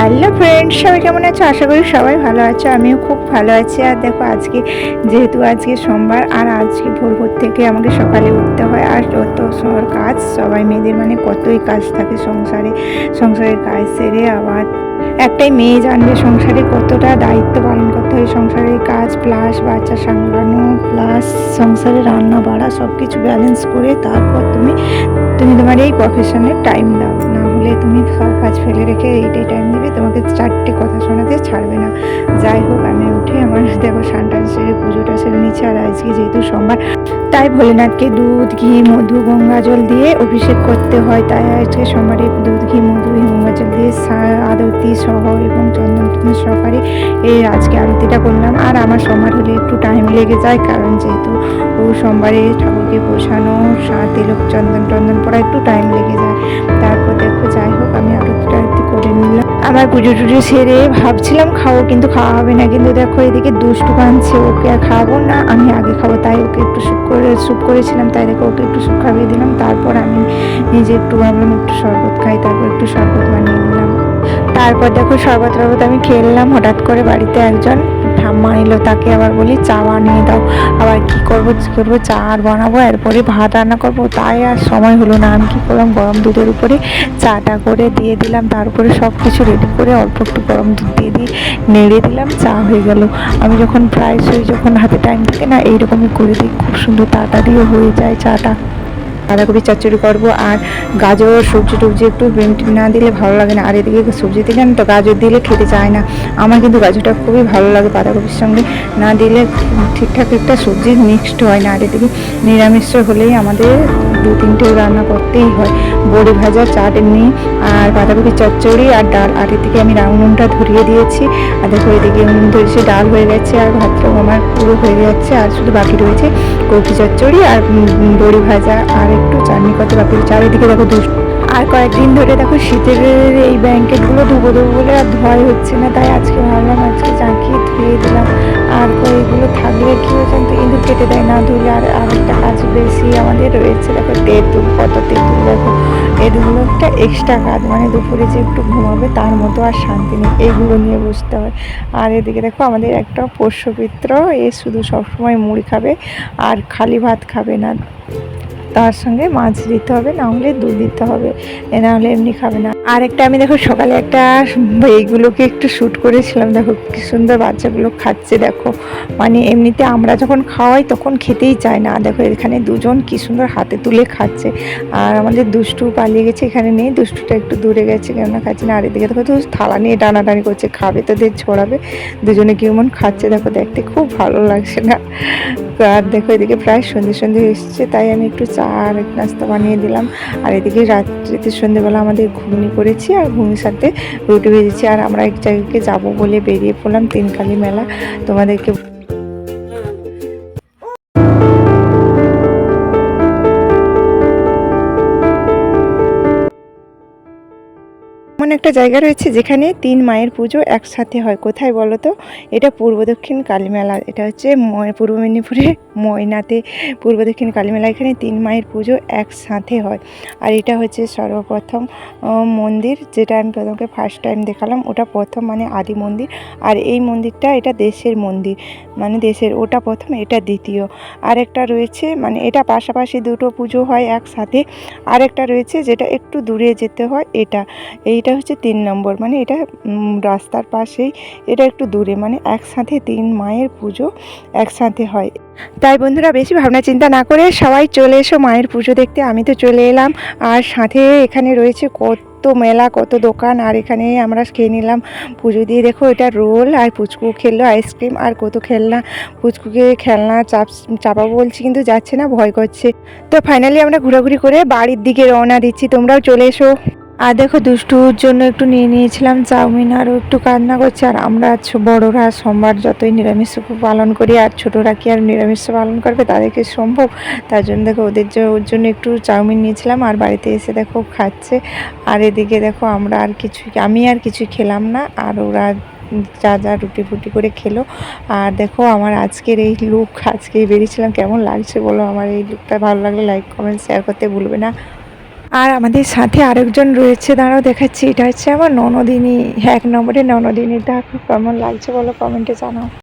Hello friends সবাই কেমন আছো? আশা করি সবাই ভালো আছো, আমিও খুব ভালো আছি। আর দেখো আজকে, যেহেতু আজকে সোমবার, আর আজকে ভোর ভোর থেকে আমাকে সকালে উঠতে হয়, আর যত কাজ, সবাই মেয়েদের মানে কতই কাজ থাকে সংসারে। সংসারের কাজ সেরে আবার একটাই মেয়ে জানবে সংসারে কতটা দায়িত্ব পালন করতে হয়। সংসারের কাজ প্লাস বাচ্চা সামলানো প্লাস সংসারে রান্না বাড়া সব কিছু ব্যালেন্স করে তারপর তুমি তুমি তোমার এই প্রফেশনে টাইম দাও। না হলে তুমি সব কাজ ফেলে রেখে এইটাই টাইম দেবে। তোমাকে চারটে কথা শোনাতে ছাড়বে না। যাই হোক, আমি উঠে আমার দেখো সানটান সেরে পুজোটা সেরে নিচ্ছে। আর আজকে যেহেতু সোমবার, তাই ভোলেনাথকে দুধ, ঘি, মধু, গঙ্গা জল দিয়ে অভিষেক করতে হয়। তাই আজকে সোমবারে দুধ, ঘি, মধু জল দিয়ে আরতি সহ এবং চন্দন সহকারে এই আজকে আরতিটা করলাম। আর আমার সোমবার হলে একটু টাইম লেগে যায়, কারণ যেহেতু ও সোমবারে ঠাকুরকে বসানো তিলক চন্দন, টন্দন পড়া একটু টাইম লেগে যায়। তারপর দেখো, যাই হোক, আমি আরতিটা আরতি করে নিলাম। আমার পুজো টুজো সেরে ভাবছিলাম খাব, কিন্তু খাওয়া হবে না। কিন্তু দেখো, এদিকে দুষ্টু কাঁদছে ওকে আর খাব না, আমি আগে খাব, তাই স্যুপ করেছিলাম, তাই দেখো ওকে একটু স্যুপ খাইয়ে দিলাম। তারপর আমি নিজে একটু ভাবলাম একটু শরবত খাই, তারপর একটু শরবত বানিয়ে নিলাম। তারপর দেখো শরবত টরবত আমি খেললাম হঠাৎ করে বাড়িতে একজন ঠাম্মা এলো তাকে আবার বলি, চা বানিয়ে দাও। আবার কি করব কি করব, চা আর বানাবো, এরপরে ভাত রান্না করব। তাই আর সময় হলো না। আমি কী করলাম, গরম দুধের উপরে চাটা করে দিয়ে দিলাম। তার উপরে সব কিছু রেডি করে অল্প একটু গরম দুধ দিয়ে দিয়ে নেড়ে দিলাম, চা হয়ে গেল। আমি যখন প্রায়শই যখন হাতে টাইম থাকে না, এইরকমই করে দিই। খুব সুন্দর তাড়াতাড়িও হয়ে যায় চাটা। বাঁধাকপি চচ্চড়ি করব আর গাজর, সবজি টবজি একটু বেমটি না দিলে ভালো লাগে না। আর এদিকে সবজি দিলেন তো, গাজর দিলে খেতে চায় না। আমার কিন্তু গাজরটা খুবই ভালো লাগে বাঁধাকপির সঙ্গে। না দিলে ঠিকঠাক একটা সবজি মিক্সড হয় না। আর এদিকে নিরামিষ হলেই আমাদের দু তিনটে রান্না করতেই হয়। বড়ি ভাজা, চাটনি আর বাঁধাকপি চচ্চড়ি আর ডাল। আর এদিকে আমি উনুনটা ধরিয়ে দিয়েছি। আর দেখো এদিকে ধরেছি ডাল হয়ে গেছে আর ভাতটাও আমার পুরো হয়ে যাচ্ছে আর শুধু বাকি রয়েছে কপি চচ্চড়ি আর বড়ি ভাজা। আর একটু চাটনি করতে বাকি এদিকে দেখো দুষ্ট আর কয়েকদিন ধরে দেখো শীতের এই ব্ল্যাঙ্কেটগুলো ধুবো ধুবো বলে আর ধোয়াই হচ্ছে না। তাই আজকে ভাবলাম, আজকে চাকিয়ে ধুয়ে দিলাম। আর এগুলো থাকলে কি হয়েছে তো ইঁদুর কেটে দেয় না, ধুলে আর আরেকটা কাজ বেশি আমাদের রয়েছে। দেখো তেঁতুল, কত তেঁতুল, দেখো। এগুলো একটা এক্সট্রা কাজ মানে দুপুরে যে একটু ঘুমাবে তার মতো আর শান্তি নেই। এইগুলো নিয়ে বুঝতে হয়। আর এদিকে দেখো আমাদের একটা পোষ্যপিত্র, এ শুধু সবসময় মুড়ি খাবে আর খালি ভাত খাবে না। তার সঙ্গে মাছ দিতে হবে, না হলে দুধ দিতে হবে। এ না হলে এমনি খাবে না। আর একটা আমি দেখো সকালে একটা এইগুলোকে একটু শ্যুট করেছিলাম। দেখো কি সুন্দর বাচ্চাগুলো খাচ্ছে, দেখো। মানে এমনিতে আমরা যখন খাওয়াই তখন খেতেই চায় না। দেখো এখানে দুজন কি সুন্দর হাতে তুলে খাচ্ছে। আর আমাদের দুষ্টু পালিয়ে গেছে এখানে নেই দুষ্টুটা একটু দূরে গেছে, কেননা খাচ্ছে না। আর এদিকে দেখো তো থালা নিয়ে টানাটানি করছে, খাবে তো তোদের ছড়াবে। দুজনে কেমন খাচ্ছে, দেখো দেখতে খুব ভালো লাগছে না। আর দেখো এদিকে প্রায় সন্ধে সন্ধে এসছে, তাই আমি একটু চা আর নাস্তা বানিয়ে দিলাম। আর এদিকে রাত্রিতে সন্ধেবেলা আমাদের ঘুগনি করেছি আর ঘুগনির সাথে রুটি ভেজেছি আর আমরা এক জায়গাকে যাব বলে বেরিয়ে পড়লাম তিনকালী মেলা। তোমাদেরকে এমন একটা জায়গা রয়েছে যেখানে তিন মায়ের পুজো একসাথে হয়। কোথায় বলো তো? এটা পূর্ব দক্ষিণ কালীমেলা, এটা হচ্ছে পূর্ব মেদিনীপুরে। ময়নাতে পূর্ব দক্ষিণ কালীমেলা, এখানে তিন মায়ের পুজো একসাথে হয়। আর এটা হচ্ছে সর্বপ্রথম মন্দির, যেটা আমি তোমাকে ফার্স্ট টাইম দেখালাম। ওটা প্রথম মানে আদি মন্দির। আর এই মন্দিরটা এটা দেশের মন্দির মানে দেশের, ওটা প্রথম, এটা দ্বিতীয়। আরেকটা রয়েছে মানে এটা পাশাপাশি দুটো পুজো হয় একসাথে। আরেকটা রয়েছে, যেটা একটু দূরে যেতে হয়, এটা। এইটা হচ্ছে তিন নম্বর মানে এটা রাস্তার পাশেই, এটা একটু দূরে মানে একসাথে তিন মায়ের পুজো একসাথে হয়। তাই বন্ধুরা বেশি ভাবনা চিন্তা না করে সবাই চলে এসো মায়ের পুজো দেখতে। আমি তো চলে এলাম। আর সাথে এখানে রয়েছে কত মেলা, কত দোকান। আর এখানে আমরা খেয়ে নিলাম পুজো দিয়ে। দেখো, এটা রোল আর পুচকু খেললো আইসক্রিম আর কত খেলনা। পুচকুকে খেলনা চাপ, চাপাবো বলছি, কিন্তু যাচ্ছে না, ভয় করছে। তো ফাইনালি আমরা ঘোরাঘুরি করে বাড়ির দিকে রওনা দিচ্ছি। তোমরাও চলে এসো। আর দেখো দুষ্টুর জন্য একটু নিয়ে নিয়েছিলাম চাউমিন, আরও একটু কান্না করছে। আর আমরা বড়রা সোমবার যতই নিরামিষ পালন করি, আর ছোটরা কি আর নিরামিষ পালন করবে? তাদেরকে সম্ভব? তার জন্য দেখো ওদের ওর জন্য একটু চাউমিন নিয়েছিলাম, আর বাড়িতে এসে দেখো খাচ্ছে। আর এদিকে দেখো আমরা আর কিছু, আমি আর কিছু খেলাম না, আর ওরা যা যা রুটি ফুটি করে খেলো। আর দেখো আমার আজকের এই লুক আজকেই বেরিয়েছিলাম, কেমন লাগছে বলো? আমার এই লুকটা ভালো লাগলে লাইক কমেন্ট শেয়ার করতে ভুলবে না। আর আমাদের সাথে আরেকজন রয়েছে, দাঁড়াও দেখাচ্ছি, এটা হচ্ছে আমার ননদিনী এক নম্বরে ননদিনী দেখো কেমন লাগছে বলো কমেন্টে জানাও।